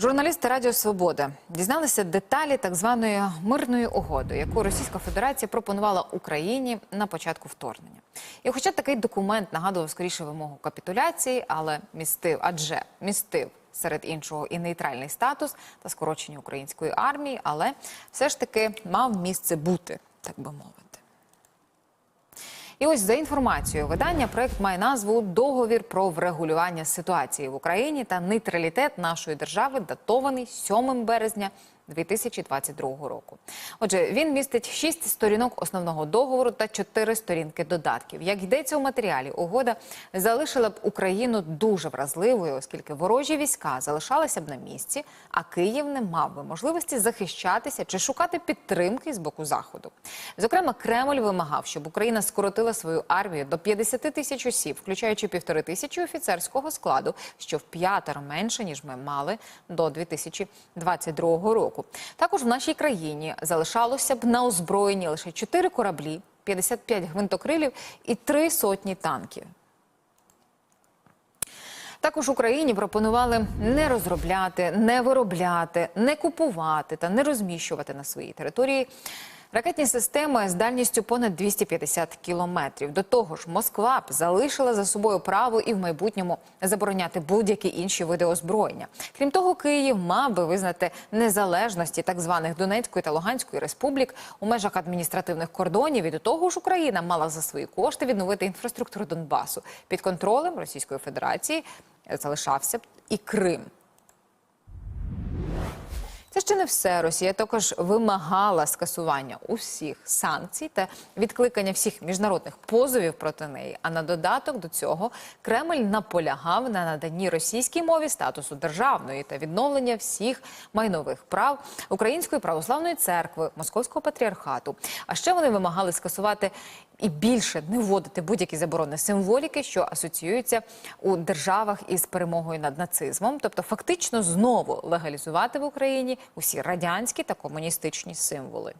Журналісти Радіо Свобода дізналися деталі так званої мирної угоди, яку Російська Федерація пропонувала Україні на початку вторгнення. І хоча такий документ нагадував скоріше вимогу капітуляції, але містив, адже містив серед іншого і нейтральний статус та скорочення української армії, але все ж таки мав місце бути, так би мовити. І ось за інформацією видання, проект має назву Договір про врегулювання ситуації в Україні та нейтралітет нашої держави, датований 7 березня 2022 року. Отже, він містить шість сторінок основного договору та чотири сторінки додатків. Як йдеться у матеріалі, угода залишила б Україну дуже вразливою, оскільки ворожі війська залишалися б на місці, а Київ не мав би можливості захищатися чи шукати підтримки з боку заходу. Зокрема, Кремль вимагав, щоб Україна скоротила свою армію до 50 тисяч осіб, включаючи півтори тисячі офіцерського складу, що в п'ятеро менше ніж ми мали до 2022 року. Також в нашій країні залишалося б на озброєнні лише 4 кораблі, 55 гвинтокрилів і 3 сотні танків. Також Україні пропонували не розробляти, не виробляти, не купувати та не розміщувати на своїй території ракетні системи з дальністю понад 250 кілометрів. До того ж, Москва б залишила за собою право і в майбутньому забороняти будь-які інші види озброєння. Крім того, Київ мав би визнати незалежності так званих Донецької та Луганської республік у межах адміністративних кордонів. І до того ж, Україна мала за свої кошти відновити інфраструктуру Донбасу під контролем Російської Федерації. Залишався б і Крим. Це ще не все. Росія також вимагала скасування усіх санкцій та відкликання всіх міжнародних позовів проти неї. А на додаток до цього Кремль наполягав на наданні російській мові статусу державної та відновлення всіх майнових прав Української православної церкви, Московського патріархату. А ще вони вимагали скасувати і більше не вводити будь-які заборони символіки, що асоціюються у державах із перемогою над нацизмом, тобто фактично знову легалізувати в Україні усі радянські та комуністичні символи.